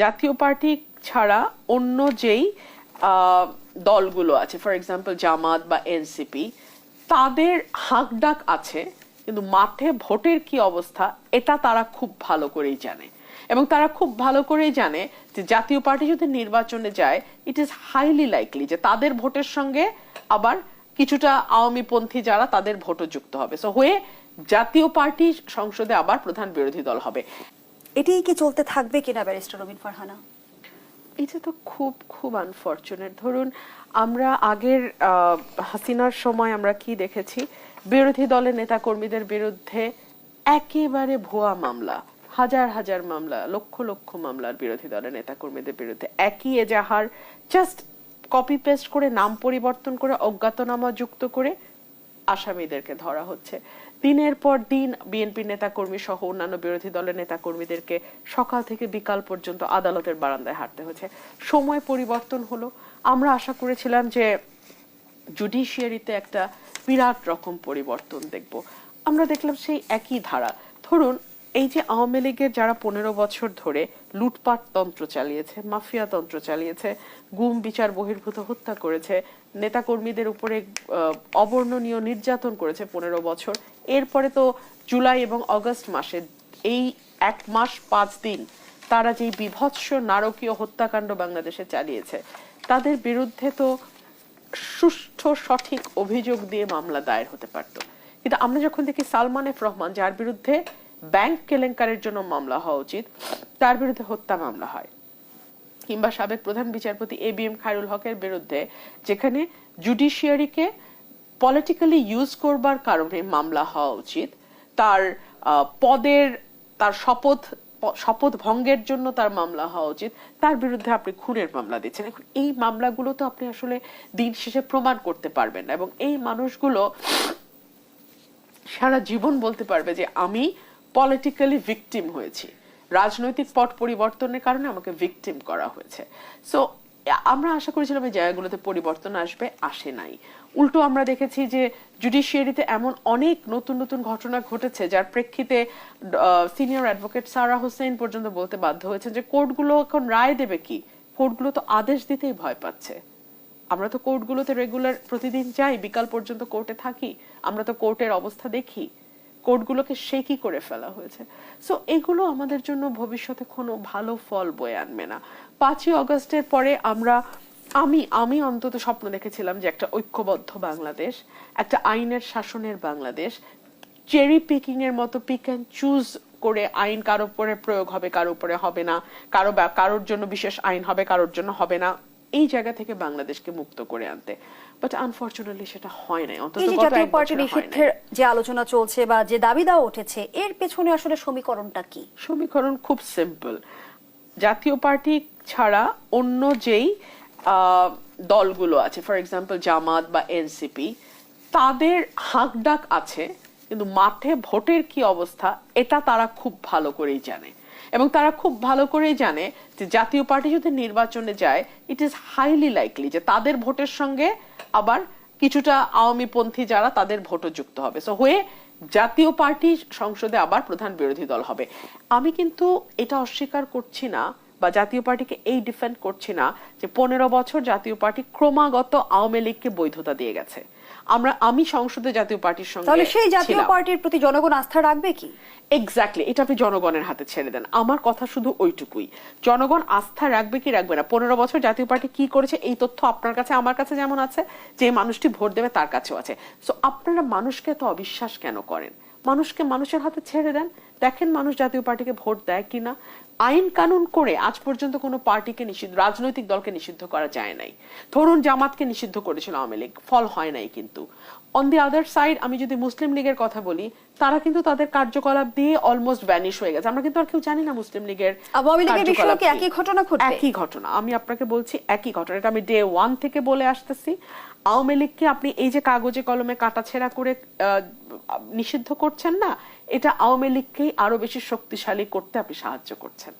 জাতীয় পার্টি ছাড়া অন্য যেই দলগুলো আছে ফর এক্সাম্পল জামাত বা এনসিপি, তাদের হাঁকডাক আছে, কিন্তু মাঠে ভোটের কি অবস্থা, এটা তারা খুব ভালো করেই জানে। এবং তারা খুব ভালো করেই জানে যে জাতীয় পার্টি যদি নির্বাচনে যায় ইট ইজ হাইলি লাইকলি যে তাদের ভোটের সঙ্গে আবার কিছুটা আওয়ামী পন্থী যারা তাদের ভোটও যুক্ত হবে। সো হয়ে জাতীয় পার্টি সংসদে আবার প্রধান বিরোধী দল হবে। এটাই কি চলতে থাকবে কিনা, ব্যারিস্টার রবিন ফারহানা? এটা তো খুব খুব আনফর্চুনেট ধরুন, আমরা আগের হাসিনার সময় আমরা কি দেখেছি? বিরোধী দলের নেতাকর্মীদের বিরুদ্ধে একেবারে ভুয়া মামলা, হাজার হাজার মামলা, লক্ষ লক্ষ মামলার বিরোধী দলের নেতাকর্মীদের বিরুদ্ধে। একই এজাহার জাস্ট কপি পেস্ট করে, নাম পরিবর্তন করে, অজ্ঞাতনামা যুক্ত করে আসামিদেরকে ধরা হচ্ছে। দিনের পর দিন বিএনপি নেতাকর্মী সহ অন্যান্য বিরোধী দলের নেতাকর্মীদেরকে সকাল থেকে বিকাল পর্যন্ত আদালতের বারান্দায় হাঁটতে হচ্ছে। সময় পরিবর্তন হলো। আমরা আশা করেছিলাম যে জুডিশিয়ারিতে একটা বিরাট রকম পরিবর্তন দেখব। আমরা দেখলাম সেই একই ধারা। ধরুন এই যে আওয়ামী লীগের যারা পনেরো বছর ধরে লুটপাট তন্ত্র চালিয়েছে, মাফিয়া তন্ত্র চালিয়েছে, গুম, বিচার, বহির্ভূত, হত্যা করেছে, নেতাকর্মীদের উপরে অবর্ণনীয় নির্যাতন করেছে পনেরো বছর, এরপরে তো জুলাই এবং অগস্ট মাসে এই এক মাস পাঁচ দিন তারা যেই বিভৎস নারকীয় হত্যাকাণ্ড বাংলাদেশে চালিয়েছে, তাদের বিরুদ্ধে তো সুষ্ঠু সঠিক অভিযোগ দিয়ে মামলা দায়ের হতে পারত। কিন্তু আমরা যখন দেখি সালমান এফ রহমান, যার বিরুদ্ধে ব্যাংক কেলেঙ্কারের জন্য মামলা হওয়া উচিত। তার বিরুদ্ধে হত্যা মামলা হয়। কিংবা সাবেক প্রধান বিচারপতি এ বি এম খায়রুল হকের বিরুদ্ধে, যেখানে জুডিশিয়ারিকে পলিটিক্যালি ইউজ করবার কারণে মামলা হওয়া উচিত। তার পদের, তার শপথ শপথ ভঙ্গের জন্য তার মামলা হওয়া উচিত। তার বিরুদ্ধে আপনি খুনের মামলা দিচ্ছেন। এখন এই মামলাগুলো তো আপনি আসলে দিন শেষে প্রমাণ করতে পারবেন না। এবং এই মানুষগুলো সারা জীবন বলতে পারবে যে, আমি পলিটিক্যালি ভিকটিম হয়েছি। রাজনৈতিক পট পরিবর্তনের কারণে আমাকে ভিকটিম করা হয়েছে। সো আমরা আশা করেছিলাম এই জায়গাগুলোতে পরিবর্তন আসবে, আসে নাই। উল্টো আমরা দেখেছি যে জুডিশিয়ারিতে এমন অনেক নতুন নতুন ঘটনা ঘটেছে, যার প্রেক্ষিতে সিনিয়র অ্যাডভোকেট সারা হোসেন পর্যন্ত বলতে বাধ্য হয়েছে যে কোর্টগুলো এখন রায় দেবে কি? কোর্টগুলো তো আদেশ দিতেই ভয় পাচ্ছে। আমরা তো কোর্টগুলোতে রেগুলার প্রতিদিন যাই, বিকাল পর্যন্ত কোর্টে থাকি। আমরা তো কোর্টের অবস্থা দেখি। কোর্টগুলোকে সে কি করে ফেলা হয়েছে। সো এগুলো আমাদের জন্য ভবিষ্যতে কোনো ভালো ফল বয়ে আনবে না। পাঁচই অগস্টের পরে আমরা, আমি আমি অন্তত স্বপ্ন দেখেছিলাম যে একটা ঐক্যবদ্ধ বাংলাদেশ, একটা আইনের শাসনের বাংলাদেশ চেরি পিকিং এর মতো পিক অ্যান্ড চুজ করে আইন কার উপরে প্রয়োগ হবে কারোর উপরে হবে না, কারও কারোর জন্য বিশেষ আইন হবে, কারোর জন্য হবে না, এই জায়গা থেকে বাংলাদেশকে মুক্ত করে আনতে। বাট আনফরচুনেটলি সেটা হয় নাই অন্তত জাতীয়। নিষিদ্ধের যে আলোচনা চলছে বা যে দাবি দেওয়া উঠেছে এর পেছনে আসলে সমীকরণটা কি? সমীকরণ খুব সিম্পল জাতীয় পার্টি ছাড়া অন্য যেই দলগুলো আছে ফর এক্সাম্পল জামাত বা এনসিপি তাদের হাঁকডাক আছে কিন্তু মাঠে ভোটের কি অবস্থা এটা তারা খুব ভালো করেই জানে। এবং তারা খুব ভালো করেই জানে যে জাতীয় পার্টি যদি নির্বাচনে যায় ইট ইজ হাইলি লাইকলি যে তাদের ভোটের সঙ্গে আবার কিছুটা আওয়ামীপন্থী যারা তাদের ভোটও যুক্ত হবে। সো হয়ে জাতীয় পার্টি সংসদে আবার প্রধান বিরোধী দল হবে। আমি কিন্তু এটা অস্বীকার করছি না বা জাতীয় পার্টিকে এই ডিফেন্ড করছি না যে পনেরো বছর জাতীয় পার্টি ক্রমাগত আওয়ামী লীগকে বৈধতা দিয়ে গেছে। আমরা আমি সংসদে জাতীয় পার্টির সঙ্গে তাহলে সেই জাতীয় পার্টির প্রতি জনগণ আস্থা রাখবে কি? এক্স্যাক্টলি এটা আপনি জনগণের হাতে ছেড়ে দেন। আমার কথা শুধু ওইটুকুই। জনগণ আস্থা রাখবে কি রাখবে না? পনেরো বছর জাতীয় পার্টি কি করেছে? এই তথ্য আপনার কাছে আমার কাছে যেমন আছে যে মানুষটি ভোট দেবে তার কাছেও আছে। সো আপনারা মানুষকে তো অবিশ্বাস কেন করেন? মানুষকে মানুষের হাতে ছেড়ে দেন। দেখেন মানুষ জাতীয় পার্টিকে ভোট দেয় কিনা। আইন কানুন করে আজ পর্যন্ত কোনো পার্টিকে নিষিদ্ধ রাজনৈতিক দলকে নিষিদ্ধ করা যায় নাই। ধরুন জামাতকে নিষিদ্ধ করেছিল আওয়ামী লীগ ফল হয় নাই কিন্তু। অন দি আদার সাইড আমি যদি মুসলিম লীগের কথা বলি তারা কিন্তু তাদের কার্যকলাপ দিয়ে অলমোস্ট ভ্যানিশ হয়ে গেছে। আমরা কিন্তু আর কেউ জানি না মুসলিম লীগের। একই ঘটনা? একই ঘটনা। আমি আপনাকে বলছি একই ঘটনা। এটা আমি ডে ওয়ান থেকে বলে আসতেছি। আওয়ামী লীগকে আপনি এই যে কাগজে কলমে কাটাছেড়া করে আহ, নিষিদ্ধ করছেন না এটা আওয়ামী লীগকেই আরও বেশি শক্তিশালী করতে আপনি সাহায্য করছেন।